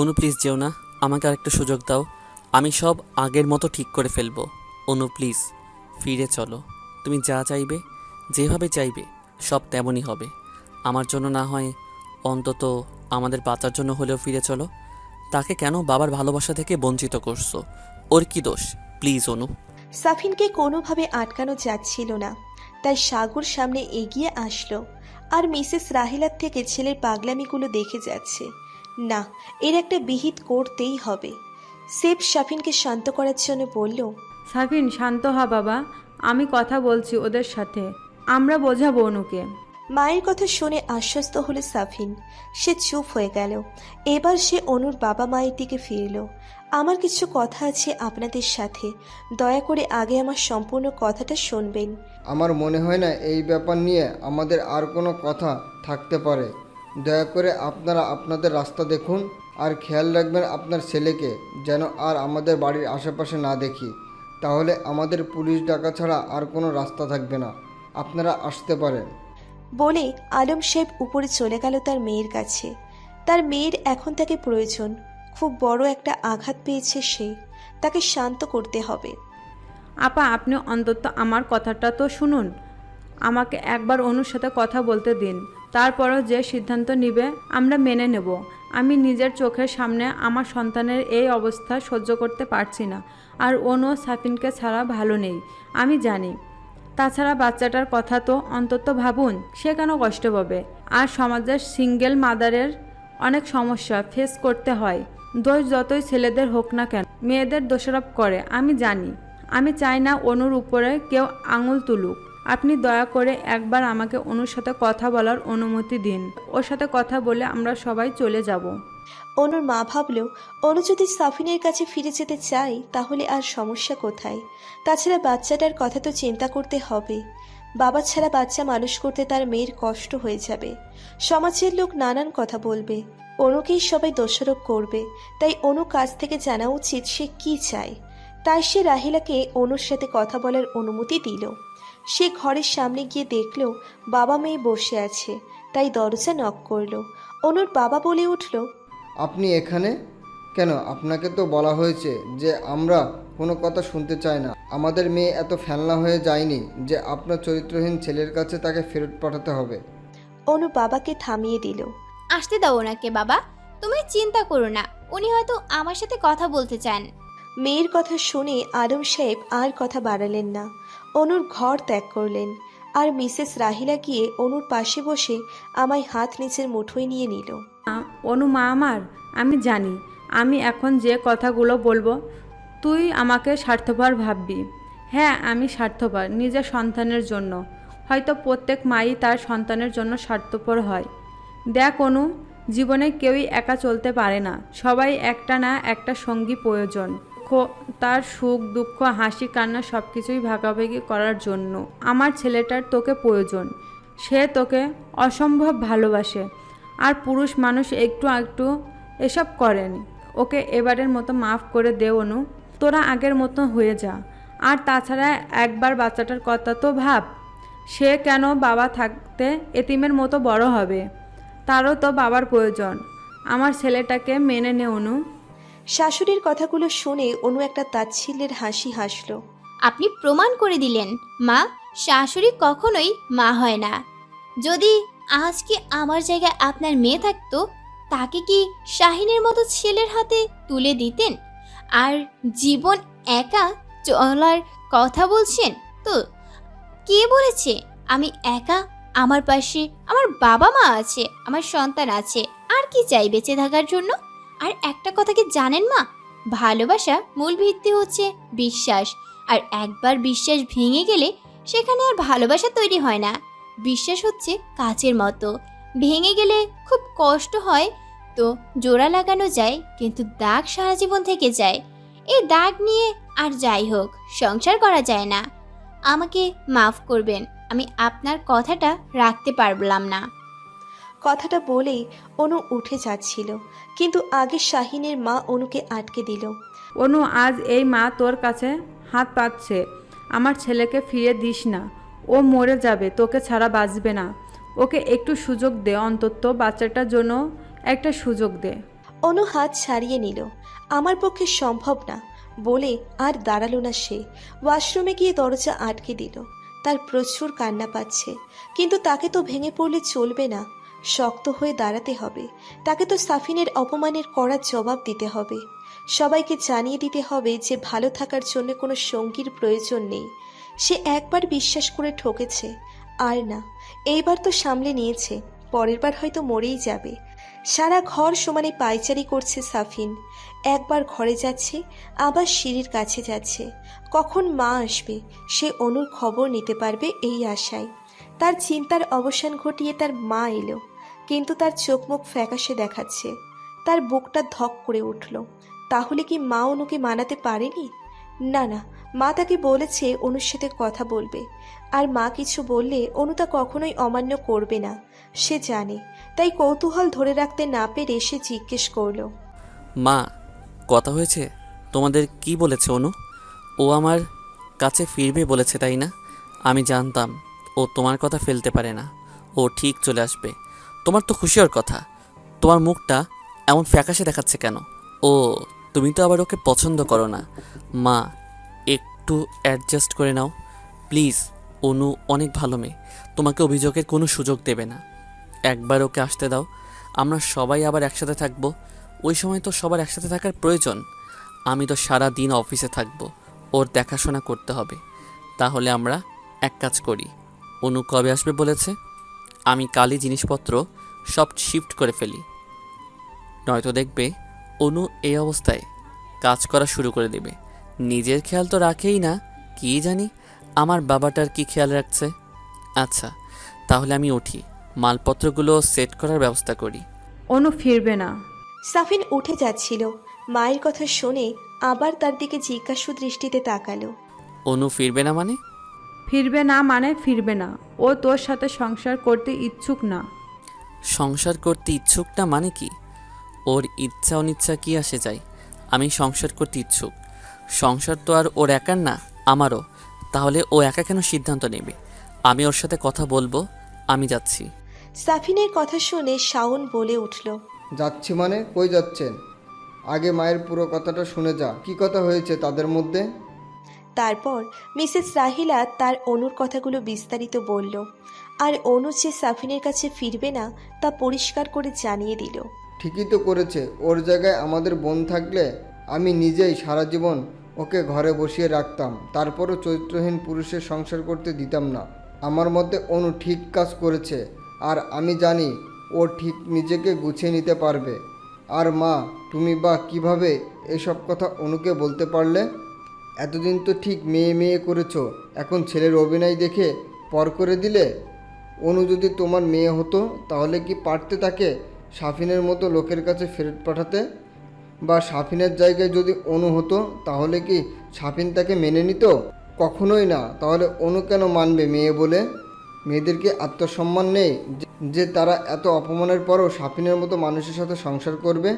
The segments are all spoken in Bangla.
অনু প্লিজ যেও না। আমাকে আরেকটা সুযোগ দাও। আমি সব আগের মতো ঠিক করে ফেলব। অনু প্লিজ ফিরে চলো। তুমি যা চাইবে, যেভাবে চাইবে, সব তেমনই হবে। আমার জন্য না হয় অন্তত আমাদের বাচ্চার জন্য হলেও ফিরে চলো। তাকে কেন বাবার ভালোবাসা থেকে বঞ্চিত করছ? ওর কি দোষ? প্লিজ অনু। সাফিনকে কোনোভাবে আটকানো যাচ্ছিল না। তাই সাগর সামনে এগিয়ে আসলো। আর মিসেস রাহিলার থেকে ছেলের পাগলামিগুলো দেখে যাচ্ছে। না এর একটা বিহিত করতেই হবে। সেফ সাফিনকে শান্ত করার জন্য বলল সাফিন শান্ত হ বাবা আমি কথা বলছি ওদের সাথে। আমরা বোঝাবো অনুকে মায়ের কথা শুনে আশ্বস্ত হলো সাফিন। সে চুপ হয়ে গেল। এবার সে অনুর বাবা মায়ের দিকে ফিরল। আমার কিছু কথা আছে আপনাদের সাথে। দয়া করে আগে আমার সম্পূর্ণ কথাটা শুনবেন। আমার মনে হয় না এই ব্যাপার নিয়ে আমাদের আর কোনো কথা থাকতে পারে। দয়া করে আপনারা আপনাদের রাস্তা দেখুন আর খেয়াল রাখবেন আপনার ছেলেকে যেন আর আমাদের বাড়ির আশেপাশে না দেখি। তাহলে আমাদের পুলিশ ডাকা ছাড়া আর কোনো রাস্তা থাকবে না। আপনারা আসতে পারেন। বলে আলম সাহেব উপরে চলে গেল তার মেয়ের কাছে। তার মেয়ের এখন তাকে প্রয়োজন। খুব বড় একটা আঘাত পেয়েছে সে। তাকে শান্ত করতে হবে। আপা আপনি অন্তত আমার কথাটা তো শুনুন। আমাকে একবার অনুর সাথে কথা বলতে দিন। তারপরও যে সিদ্ধান্ত নিবে, আমরা মেনে নেব। আমি নিজের চোখের সামনে আমার সন্তানের এই অবস্থা সহ্য করতে পারছি না, আর অনু সাফিনকে ছাড়া ভালো নেই। আমি জানি। তাছাড়া বাচ্চাটার কথা তো অন্তত ভাবুন, সে কেন কষ্ট পাবে? আর সমাজের সিঙ্গেল মাদারের অনেক সমস্যা ফেস করতে হয়। দোষ যতই ছেলেদের হোক না কেন, মেয়েদের দোষারোপ করে, আমি জানি। আমি চাই না অনুর উপরে কেউ আঙুল তুলুক। আপনি দয়া করে একবার আমাকে অনুর সাথে কথা বলার অনুমতি দিন। ওর সাথে কথা বলে আমরা সবাই চলে যাব। অনুর মা ভাবল অনু যদি সাফিনের কাছে ফিরে যেতে চায়, তাহলে আর সমস্যা কোথায়? তাছাড়া বাচ্চাটার কথা তো চিন্তা করতে হবে। বাবা ছাড়া বাচ্চা মানুষ করতে তার মেয়ের কষ্ট হয়ে যাবে। সমাজের লোক নানান কথা বলবে। অনুকেই সবাই দোষারোপ করবে। তাই অনু কাছ থেকে জানা উচিত সে কি চায়। তাই সে রাহিলাকে অনুর সাথে কথা বলার অনুমতি দিল। সে ঘরের সামনে গিয়ে দেখল বাবা মেয়ে বসে আছে। তাই দরজা নক করল। অনুর বাবা বলে উঠল আপনি এখানে? কেন? আপনাকে তো বলা হয়েছে যে আমরা কোনো কথা শুনতে চাই না। আমাদের মেয়ে এত ফেলনা হয়ে যায়নি যে আপনার চরিত্রহীন ছেলের কাছে তাকে ফেরত পাঠাতে হবে। অনু বাবাকে থামিয়ে দিল। আসতে দাও ওনাকে বাবা। তুমি চিন্তা করো না উনি হয়তো আমার সাথে কথা বলতে চান। মেয়ের কথা শুনে আলম সাহেব আর কথা বাড়ালেন না। অনুর ঘর ত্যাগ করলেন আর মিসেস রাহিলা গিয়ে অনুর পাশে বসে আমায় হাত নিচের মুঠোয় নিয়ে নিল। অনু মা আমার, আমি জানি, আমি এখন যে কথাগুলো বলব, তুই আমাকে স্বার্থপর ভাববি। হ্যাঁ আমি স্বার্থপর, নিজের সন্তানের জন্য। হয়তো প্রত্যেক মাই তার সন্তানের জন্য স্বার্থপর হয়। দেখ অনু, জীবনে কেউই একা চলতে পারে না, সবাই একটা না একটা সঙ্গী প্রয়োজন। তার সুখ, দুঃখ, হাসি, কান্না সব কিছুই ভাগাভাগি করার জন্য। আমার ছেলেটার তোকে প্রয়োজন। সে তোকে অসম্ভব ভালোবাসে। আর পুরুষ মানুষ একটু একটু এসব করেন। ওকে এবারের মতো মাফ করে দে, অনু। তোরা আগের মতো হয়ে যা। আর তাছাড়া একবার বাচ্চাটার কথা তো ভাব। সে কেন বাবা থাকতে এতিমের মতো বড় হবে? তারও তো বাবার প্রয়োজন। আমার ছেলেটাকে মেনে নে, অনু। শাশুড়ির কথাগুলো শুনে অনু একটা তাচ্ছিল্যের হাসি হাসল। আপনি প্রমাণ করে দিলেন, মা, শাশুড়ি কখনোই মা হয় না। যদি আজকে আমার জায়গায় আপনার মেয়ে থাকতো, তাকে কি শাহিনের মতো ছেলের হাতে তুলে দিতেন? আর জীবন একা চলার কথা বলছেন, তো কে বলেছে আমি একা? আমার পাশে আমার বাবা মা আছে, আমার সন্তান আছে, আর কি চাই বেঁচে থাকার জন্য? আর একটা কথা কি জানেন মা? ভালোবাসা মূল ভিত্তি হচ্ছে বিশ্বাস। আর একবার বিশ্বাস ভেঙে গেলে সেখানে আর ভালোবাসা তৈরি হয় না। বিশ্বাস হচ্ছে কাচের মতো। ভেঙে গেলে খুব কষ্ট হয়, তো জোড়া লাগানো যায়, কিন্তু দাগ সারা জীবন থেকে যায়। এই দাগ নিয়ে আর যাই হোক, সংসার করা যায় না। আমাকে মাফ করবেন, আমি আপনার কথাটা রাখতে পারলাম না। কথাটা বলেই অনু উঠে যাচ্ছিল। কিন্তু আগে শাহিনের মা অনুকে আটকে দিল। অনু আজ এই মা তোর কাছে হাত পাচ্ছে আমার ছেলেকে ফিরে দিস না। ও মরে যাবে তোকে ছাড়া বাঁচবে না। ওকে একটু সুযোগ দে অন্তত বাচ্চাটার জন্য একটা সুযোগ দে। অনু হাত ছাড়িয়ে নিল। আমার পক্ষে সম্ভব না বলে আর দাঁড়াল না সে। ওয়াশরুমে গিয়ে দরজা আটকে দিল। তার প্রচুর কান্না পাচ্ছে। কিন্তু তাকে তো ভেঙে পড়লে চলবে না। শক্ত হয়ে দাঁড়াতে হবে। তাকে তো সাফিনের অপমানের কড়া জবাব দিতে হবে। সবাইকে জানিয়ে দিতে হবে যে ভালো থাকার জন্য কোনো সঙ্গীর প্রয়োজন নেই। সে একবার বিশ্বাস করে ঠকেছে। আর না, এইবার তো সামলে নিয়েছে। পরের বার হয়তো মরেই যাবে। সারা ঘর সমানে পায়চারি করছে সাফিন। একবার ঘরে যাচ্ছে, আবার সিঁড়ির কাছে যাচ্ছে। কখন মা আসবে, সে অনুর খবর নিতে পারবে এই আশায়। তার চিন্তার অবসান ঘটিয়ে তার মা এলো। কিন্তু তার চোখ মুখ ফ্যাকাশে দেখাচ্ছে। তার বুকটা ধক করে উঠল। তাহলে কি মা অনুকে মানাতে পারেনি? না না, মা তাকে বলেছে অনুর সাথে কথা বলবে। আর মা কিছু বললে অনু তা কখনোই অমান্য করবে না, সে জানে। তাই কৌতূহল ধরে রাখতে না পেরে সে জিজ্ঞেস করল। মা, কথা হয়েছে? তোমাদের কি বলেছে অনু? ও আমার কাছে ফিরবে বলেছে, তাই না? আমি জানতাম, ও তোমার কথা ফেলতে পারে না। ও ঠিক চলে আসবে। তোমার তো খুশি হওয়ার কথা। তোমার মুখটা এমন ফ্যাকাশে দেখাচ্ছে কেন? ও, তুমি তো আবার ওকে পছন্দ করো না। মা, একটু অ্যাডজাস্ট করে নাও। প্লিজ অনু অনেক ভালো মেয়ে। তোমাকে অভিযোগের কোনো সুযোগ দেবে না। একবার ওকে আসতে দাও। আমরা সবাই আবার একসাথে থাকব। ওই সময় তো সবার একসাথে থাকার প্রয়োজন। আমি তো সারা দিন অফিসে থাকব। ওর দেখাশোনা করতে হবে। তাহলে আমরা এক কাজ করি। অনু কবে আসবে বলেছে? আমি কালই জিনিসপত্র সব শিফট করে ফেলি। নয়তো দেখবে অনু এই অবস্থায় কাজ করা শুরু করে দেবে। নিজের খেয়াল তো রাখেই না কি জানি আমার বাবাটার কি খেয়াল রাখছে। আচ্ছা তাহলে আমি উঠি মালপত্রগুলো সেট করার ব্যবস্থা করি। অনু ফিরবে না। সাফিন উঠে যাচ্ছিল। মায়ের কথা শুনে আবার তার দিকে জিজ্ঞাসু দৃষ্টিতে তাকালো। অনু ফিরবে না মানে? ফিরবে না মানে ফিরবে না। ও তোর সাথে সংসার করতে ইচ্ছুক না। সংসার করতে ইচ্ছুক না মানে কি? ওর ইচ্ছা অনিচ্ছা কি আসে যায়? আমি সংসার করতে ইচ্ছুক। সংসার তো আর ওর একার না আমারও। তাহলে ও একা কেন সিদ্ধান্ত নেবে? আমি ওর সাথে কথা বলব আমি যাচ্ছি। সাফিনের কথা শুনে শাওন বলে উঠল। যাচ্ছি মানে? কই যাচ্ছেন? আগে মায়ের পুরো কথাটা শুনে যা। কি কথা হয়েছে তাদের মধ্যে? তারপর মিসেস রাহিলা তার অনুর কথাগুলো বিস্তারিত বলল। আর অনু যে সাফিনের কাছে ফিরবে না, তা পরিষ্কার করে জানিয়ে দিল। ঠিকই তো করেছে। ওর জায়গায় আমাদের বোন থাকলে আমি নিজেই সারা জীবন ওকে ঘরে বসিয়ে রাখতাম। তারপরও চরিত্রহীন পুরুষের সংসার করতে দিতাম না। আমার মতে অনু ঠিক কাজ করেছে। আর আমি জানি ও ঠিক নিজেকে গুছিয়ে নিতে পারবে। আর মা, তুমি বা কীভাবে এসব কথা অনুকে বলতে পারলে? এতদিন তো ঠিক মেয়ে মেয়ে করেছ, এখন ছেলের অভিনয় দেখে পর করে দিলে? অনু যদি তোমার মেয়ে হতো, তাহলে কি পারতে তাকে সাফিনের মতো লোকের কাছে ফেরত পাঠাতে? বা সাফিনের জায়গায় যদি অনু হতো, তাহলে কি সাফিন তাকে মেনে নিত? কখনোই না, তাহলে অনু কেন মানবে মেয়ে বলে? মেয়েদেরকে আত্মসম্মান নেই যে- তারা এত অপমানের পরও সাফিনের মতো মানুষের সাথে সংসার করবে?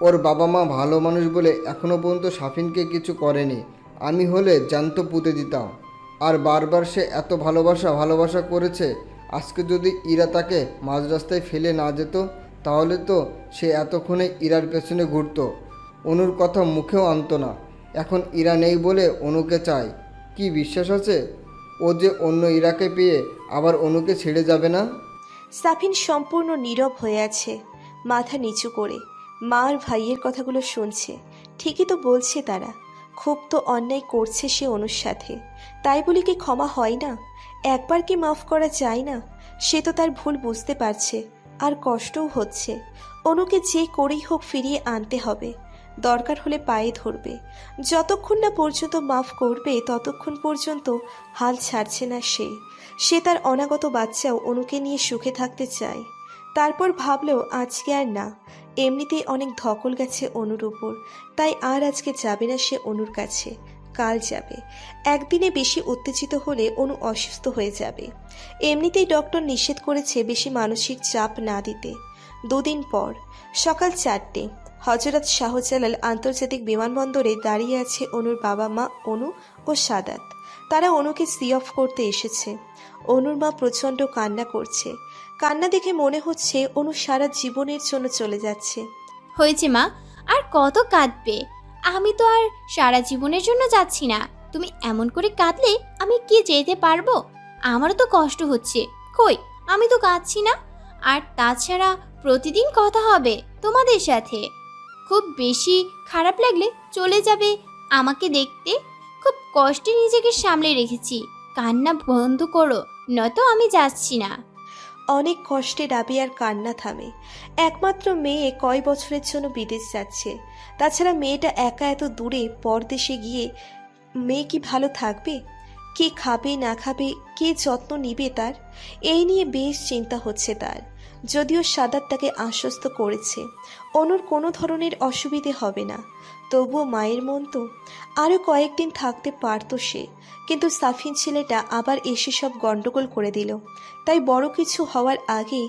ওর বাবা মা ভালো মানুষ বলে এখনও পর্যন্ত সাফিনকে কিছু করেনি। আমি হলে জ্যান্ত পুঁতে দিতাম। আর বারবার সে এত ভালোবাসা ভালোবাসা করেছে, আজকে যদি ইরা তাকে মাঝ রাস্তায় ফেলে না যেত, তাহলে তো সে এতক্ষণে ইরার পেছনে ঘুরতো। অনুর কথা মুখেও আনতো না। এখন ইরা নেই বলে অনুকে চায়। কি বিশ্বাস আছে? ও যে অন্য ইরাকে পেয়ে আবার অনুকে ছেড়ে যাবে না? সাফিন সম্পূর্ণ নীরব হয়ে আছে, মাথা নিচু করে। মার ভাইয়ের কথাগুলো শুনছে। ঠিকই তো বলছে তারা। খুব তো অন্যায় করছে সে অনুর সাথে। তাই বলে কি ক্ষমা হয় না? একবার কি মাফ করা যায় না? সে তো তার ভুল বুঝতে পারছে, আর কষ্টও হচ্ছে। অনুকে যে করেই হোক ফিরিয়ে আনতে হবে। দরকার হলে পায়ে ধরবে। যতক্ষণ না পর্যন্ত মাফ করবে, ততক্ষণ পর্যন্ত হাল ছাড়ছে না সে। সে তার অনাগত বাচ্চাও অনুকে নিয়ে সুখে থাকতে চায়। তারপর ভাবলেও আজকে আর না। এমনিতেই অনেক ধকল গেছে অনুর উপর। তাই আর আজকে যাবে না সে অনুর কাছে। কাল যাবে। একদিনে বেশি উত্তেজিত হলে অনু অসুস্থ হয়ে যাবে। এমনিতেই ডক্টর নিষেধ করেছে বেশি মানসিক চাপ না দিতে। দুদিন পর, সকাল চারটে হজরত শাহজালাল আন্তর্জাতিক বিমানবন্দরে দাঁড়িয়ে আছে অনুর বাবা মা অনু ও সাদাত। তারা অনুকে সি অফ করতে এসেছে। অনুর মা প্রচণ্ড কান্না করছে। কান্না দেখে মনে হচ্ছে অনু সারা জীবনের জন্য চলে যাচ্ছে। হয়েছে মা, আর কত কাঁদবে? আমি তো আর সারা জীবনের জন্য যাচ্ছি না। তুমি এমন করে কাঁদলে আমি কি যেতে পারব? আমারও তো কষ্ট হচ্ছে। কই, আমি তো কাঁদছি না। আর তাছাড়া প্রতিদিন কথা হবে তোমাদের সাথে। খুব বেশি খারাপ লাগলে চলে যাবে আমাকে দেখতে। খুব কষ্টে নিজেকে সামলে রেখেছি। কান্না বন্ধ করো, নয়তো আমি যাচ্ছি না। অনেক কষ্টে রাবিয়ার কান্না থামে। একমাত্র মেয়ে কয় বছরের জন্য বিদেশ যাচ্ছে। তাছাড়া মেয়েটা একা এত দূরে পরদেশে গিয়ে মেয়ে কি ভালো থাকবে? কে খাবে, না খাবে, কে যত্ন নিবে তার? এই নিয়ে বেশ চিন্তা হচ্ছে তার। যদিও সাদাত তাকে আশ্বস্ত করেছে। অনুর কোনো ধরনের অসুবিধে হবে না। তবুও মায়ের মন তো আরও কয়েকদিন থাকতে পারতো সে। কিন্তু সাফিন ছেলেটা আবার এসে সব গন্ডগোল করে দিল। তাই বড় কিছু হওয়ার আগে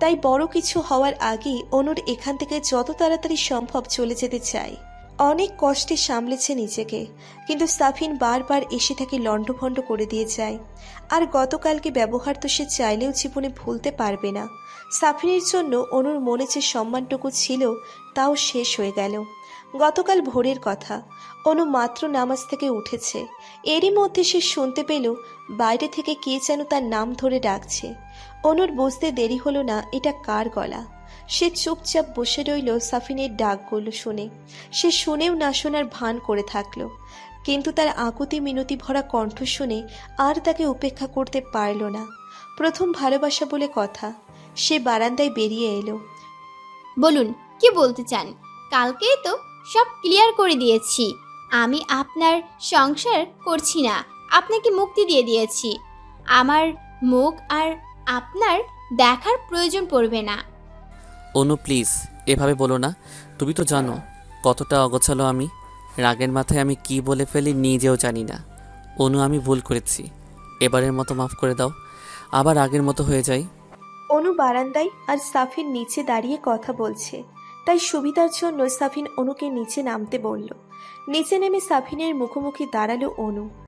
তাই বড় কিছু হওয়ার আগে অনুর এখান থেকে যত তাড়াতাড়ি সম্ভব চলে যেতে চায়। অনেক কষ্টে সামলেছে নিজেকে, কিন্তু সাফিন বারবার এসে তাকে লণ্ডভণ্ড করে দিয়ে যায়। আর গতকালকে ব্যবহার তো সে চাইলেও জীবনে ভুলতে পারবে না। সাফিনের জন্য অনুর মনে যে সম্মানটুকু ছিল, তাও শেষ হয়ে গেল। গতকাল ভোরের কথা। অনু মাত্র নামাজ থেকে উঠেছে। এরই মধ্যে সে শুনতে পেল, বাইরে থেকে কে যেন তার নাম ধরে ডাকছে। অনুর বুঝতে দেরি হলো না, এটা কার গলা? সে চুপচাপ বসে রইল সাফিনের ডাকগুলো শুনে। সে শুনেও না শোনার ভান করে থাকল। কিন্তু তার আকুতি মিনতি ভরা কণ্ঠ শুনে আর তাকে উপেক্ষা করতে পারল না। প্রথম ভালোবাসা বলে কথা। সে বারান্দায় বেরিয়ে এলো। বলুন, কি বলতে চান? কালকেই তো সব ক্লিয়ার করে দিয়েছি। আমি আপনার সংসার করছি না আপনাকে মুক্তি দিয়ে দিয়েছি। আমার মুখ আর আপনার দেখার প্রয়োজন পড়বে না। অনু প্লিজ এভাবে বলো না। তুমি তো জানো কতটা অগোছালো আমি। রাগের মাথায় আমি কি বলে ফেলি নিজেও জানি না। অনু আমি ভুল করেছি। এবারের মতো মাফ করে দাও। আবার আগের মতো হয়ে যাই। অনু বারান্দায় আর সাফির নিচে দাঁড়িয়ে কথা বলছে। তাই সুবিধার জন্য সাফিন অনুকে নিচে নামতে বলল। নিচে নেমে সাফিনের মুখোমুখি দাঁড়াল অনু।